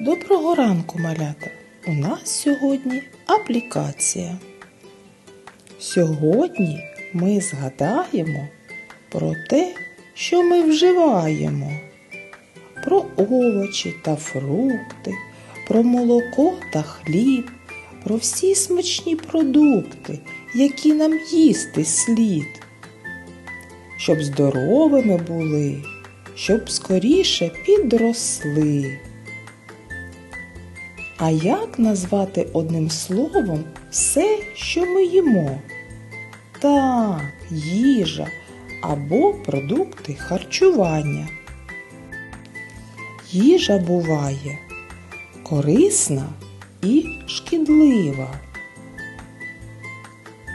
Доброго ранку, малята! У нас сьогодні аплікація. Сьогодні ми згадаємо про те, що ми вживаємо, про овочі та фрукти, про молоко та хліб, про всі смачні продукти, які нам їсти слід, щоб здоровими були, щоб скоріше підросли. А як назвати одним словом все, що ми їмо? Так, їжа або продукти харчування. Їжа буває корисна і шкідлива.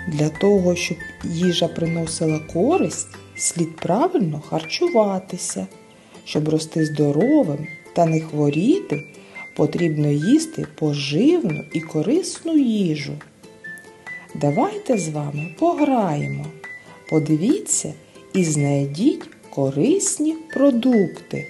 Для того, щоб їжа приносила користь, слід правильно харчуватися. Щоб рости здоровим та не хворіти, потрібно їсти поживну і корисну їжу. Давайте з вами пограємо. Подивіться і знайдіть корисні продукти.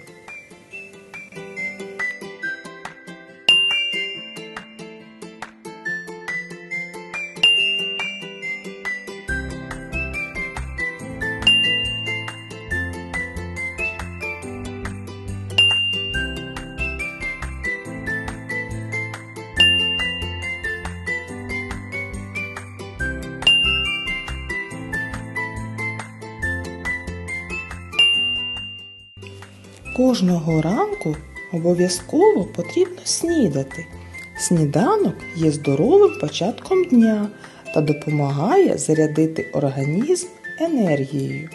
Кожного ранку обов'язково потрібно снідати. Сніданок є здоровим початком дня та допомагає зарядити організм енергією.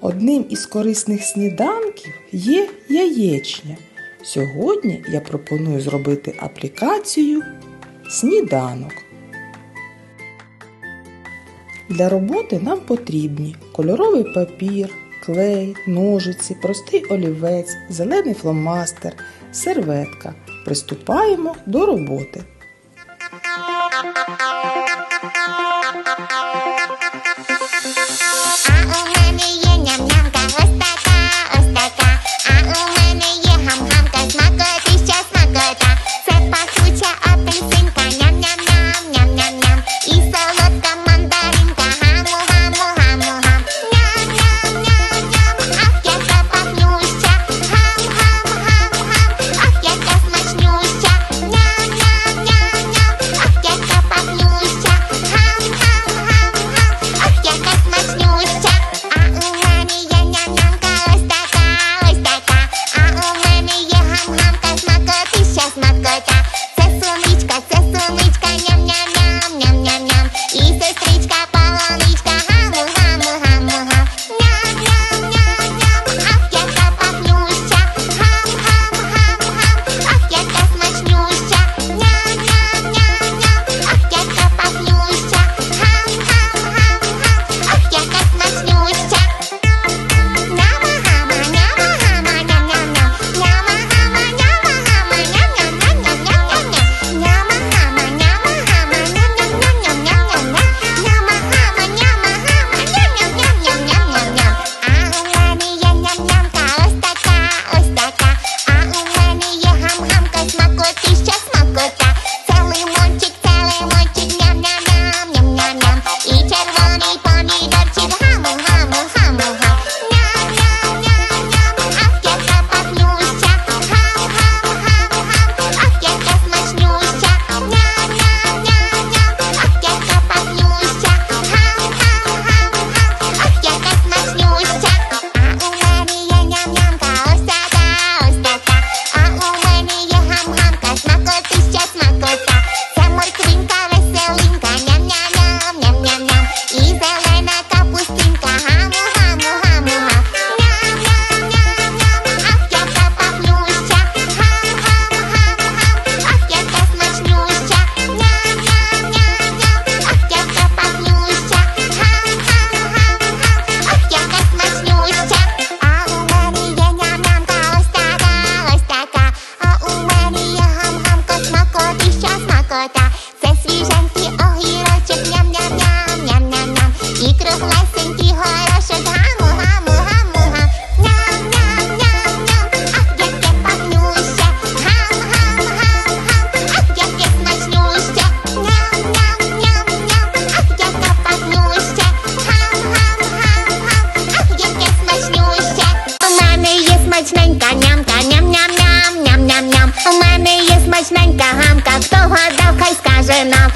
Одним із корисних сніданків є яєчня. Сьогодні я пропоную зробити аплікацію Сніданок. Для роботи нам потрібні кольоровий папір, клей, ножиці, простий олівець, зелений фломастер, серветка. Приступаємо до роботи. смішненька гамка, хто гадав, хай скаже нам.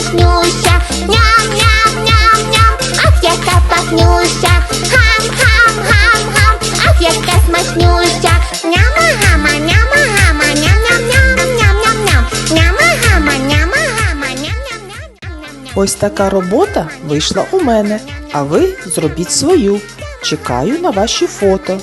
пахнюся, ням-ням-ням-ням, ах, яка пахнюся, гам-гам-гам-гам, ах, яка смачнюся, няма-гама, няма-гама, ням-ням-ням-ням-ням-ням, няма-гама, няма-гама, ням-ням-ням-ням-ням. Ось така робота вийшла у мене, а ви зробіть свою. Чекаю на ваші фото.